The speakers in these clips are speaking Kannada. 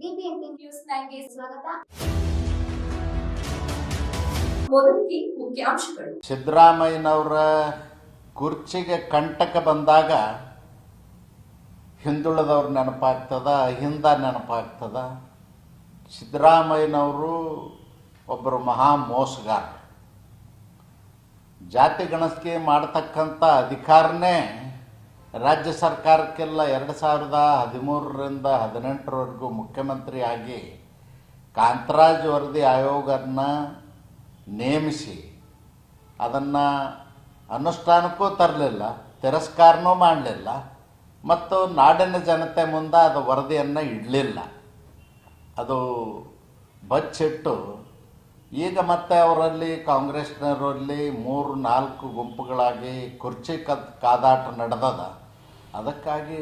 ನ್ಯೂಸ್ ಸ್ವಾಗತ. ಮುಖ್ಯಾಂಶಗಳು. ಸಿದ್ದರಾಮಯ್ಯನವರ ಕುರ್ಚಿಗೆ ಕಂಟಕ ಬಂದಾಗ ಹಿಂದುಳಿದವ್ರು ನೆನಪಾಗ್ತದ, ಹಿಂದ ನೆನಪಾಗ್ತದ? ಸಿದ್ದರಾಮಯ್ಯನವರು ಒಬ್ಬರು ಮಹಾ ಮೋಸಗಾರ ಜಾತಿ ಗಣಸ್ಕೆ ಮಾಡತಕ್ಕಂಥ ಅಧಿಕಾರನೇ ರಾಜ್ಯ ಸರ್ಕಾರಕ್ಕೆಲ್ಲ ಎರಡು ಸಾವಿರದ ಹದಿಮೂರರಿಂದ ಹದಿನೆಂಟರವರೆಗೂ ಮುಖ್ಯಮಂತ್ರಿ ಆಗಿ ಕಾಂತರಾಜ್ ವರದಿ ಆಯೋಗವನ್ನು ನೇಮಿಸಿ ಅದನ್ನು ಅನುಷ್ಠಾನಕ್ಕೂ ತರಲಿಲ್ಲ, ತಿರಸ್ಕಾರನೂ ಮಾಡಲಿಲ್ಲ ಮತ್ತು ನಾಡಿನ ಜನತೆ ಮುಂದೆ ಅದು ವರದಿಯನ್ನು ಇಡಲಿಲ್ಲ. ಅದು ಬಚ್ಚಿಟ್ಟು ಈಗ ಮತ್ತೆ ಅವರಲ್ಲಿ ಕಾಂಗ್ರೆಸ್ನವರಲ್ಲಿ ಮೂರು, ನಾಲ್ಕು ಗುಂಪುಗಳಾಗಿ ಕುರ್ಚಿ ಕದ್ ಕಾದಾಟ ನಡೆದದ. ಅದಕ್ಕಾಗಿ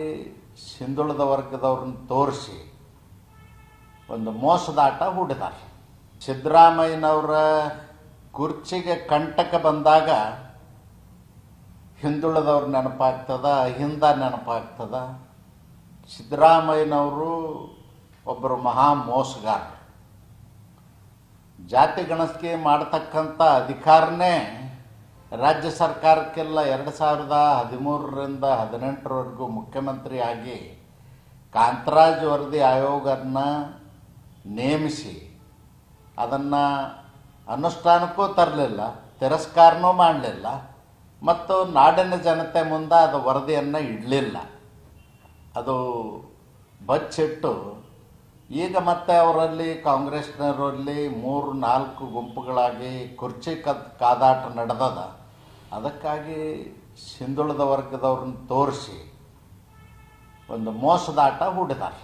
ಸಿಂಧುಳದ ವರ್ಗದವ್ರನ್ನ ತೋರಿಸಿ ಒಂದು ಮೋಸದಾಟ ಹೂಡಿದ್ದಾರೆ. ಸಿದ್ದರಾಮಯ್ಯನವರ ಕುರ್ಚಿಗೆ ಕಂಟಕ ಬಂದಾಗ ಹಿಂದುಳಿದವ್ರು ನೆನಪಾಗ್ತದ, ಹಿಂದ ನೆನಪಾಗ್ತದ. ಸಿದ್ದರಾಮಯ್ಯನವರು ಒಬ್ಬರು ಮಹಾ ಮೋಸಗಾರ ಜಾತಿ ಗಣಸ್ಕೆ ಮಾಡತಕ್ಕಂಥ ಅಧಿಕಾರನೇ ರಾಜ್ಯ ಸರ್ಕಾರಕ್ಕೆಲ್ಲ ಎರಡು ಸಾವಿರದ ಹದಿಮೂರರಿಂದ ಹದಿನೆಂಟರವರೆಗೂ ಮುಖ್ಯಮಂತ್ರಿಯಾಗಿ ಕಾಂತರಾಜ್ ವರದಿ ಆಯೋಗನ ನೇಮಿಸಿ ಅದನ್ನು ಅನುಷ್ಠಾನಕ್ಕೂ ತರಲಿಲ್ಲ, ತಿರಸ್ಕಾರನೂ ಮಾಡಲಿಲ್ಲ ಮತ್ತು ನಾಡಿನ ಜನತೆ ಮುಂದೆ ಅದು ವರದಿಯನ್ನು ಇಡಲಿಲ್ಲ. ಅದು ಬಚ್ಚಿಟ್ಟು ಈಗ ಮತ್ತೆ ಅವರಲ್ಲಿ ಕಾಂಗ್ರೆಸ್ನವರಲ್ಲಿ ಮೂರು, ನಾಲ್ಕು ಗುಂಪುಗಳಾಗಿ ಕುರ್ಚಿ ಕದ್ ಕಾದಾಟ ನಡೆದದ. ಅದಕ್ಕಾಗಿ ಸಿಂಧುಳದ ವರ್ಗದವ್ರನ್ನ ತೋರಿಸಿ ಒಂದು ಮೋಸದಾಟ ಹೂಡಿದ್ದಾರೆ.